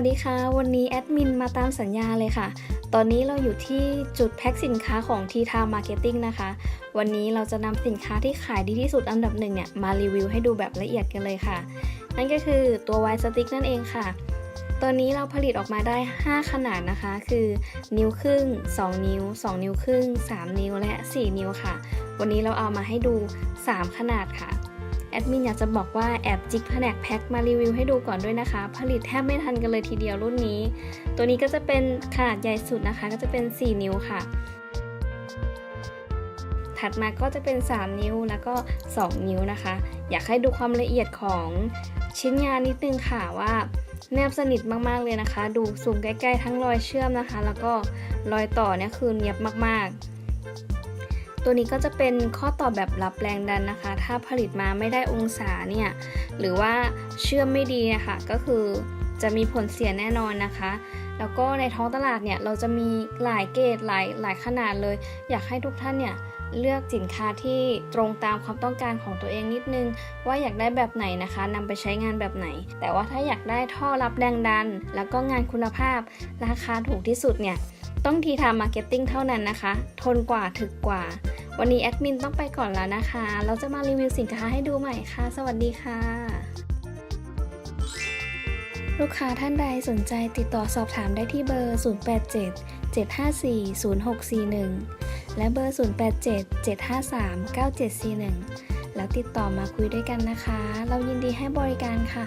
วัสดีค่ะ วันนี้แอดมินมาตามสัญญาเลยค่ะ ตอนนี้เราอยู่ที่จุดแพ็คสินค้าของทีทามาร์เก็ตติ้งนะคะ วันนี้เราจะนำสินค้าที่ขายดีที่สุดอันดับหนึ่งเนี่ยมารีวิวให้ดูแบบละเอียดกันเลยค่ะ นั่นก็คือตัวไวสติ๊กนั่นเองค่ะตอนนี้เราผลิตออกมาได้ 5 ขนาดนะคะ คือ นิ้วครึ่ง 2 นิ้ว 2 นิ้วครึ่ง 3 นิ้วและ 4 นิ้วค่ะ วันนี้เราเอามาให้ดู 3 ขนาดค่ะ แอดมินอยากจะบอกว่าแอบจิกแผนกแพ็คมารีวิวให้ดูก่อนด้วยนะคะ ผลิตแทบไม่ทันกันเลยทีเดียวรุ่นนี้ ตัวนี้ก็จะเป็นขนาดใหญ่สุดนะคะ ก็จะเป็น 4 นิ้วค่ะ ถัดมาก็จะเป็น 3 นิ้วแล้วก็ 2 นิ้วนะคะ อยากให้ดูความละเอียดของชิ้นงานนิดนึงค่ะว่าแนบสนิทมากๆเลยนะคะ ดูซูมใกล้ ๆ ทั้งรอยเชื่อมนะคะ แล้วก็รอยต่อเนี่ยคือเนียบมากๆ ตัวนี้ก็จะเป็นข้อต่อแบบรับแรงดันนะคะ ถ้าผลิตมาไม่ได้องศาเนี่ยหรือว่าเชื่อมไม่ดีนะคะก็คือจะมีผลเสียแน่นอนนะคะ แล้วก็ในท้องตลาดเนี่ยเราจะมีหลายเกรดหลายหลายขนาดเลย อยากให้ทุกท่านเนี่ยเลือกสินค้าที่ตรงตามความต้องการของตัวเองนิดนึง ว่าอยากได้แบบไหนนะคะนำไปใช้งานแบบไหน แต่ว่าถ้าอยากได้ท่อรับแรงดัน แล้วก็งานคุณภาพ ราคาถูกที่สุดเนี่ยต้องทีทามาร์เก็ตติ้งเท่านั้นนะคะ ทนกว่าถึกกว่า วันนี้แอดมินต้องไปก่อนแล้วนะคะ เราจะมารีวิวสินค้าให้ดูใหม่ค่ะ สวัสดีค่ะ ลูกค้าท่านใดสนใจติดต่อสอบถามได้ที่เบอร์ 087 754 0641 และเบอร์ 087 753 9741 แล้วติดต่อมาคุยด้วยกันนะคะ เรายินดีให้บริการค่ะ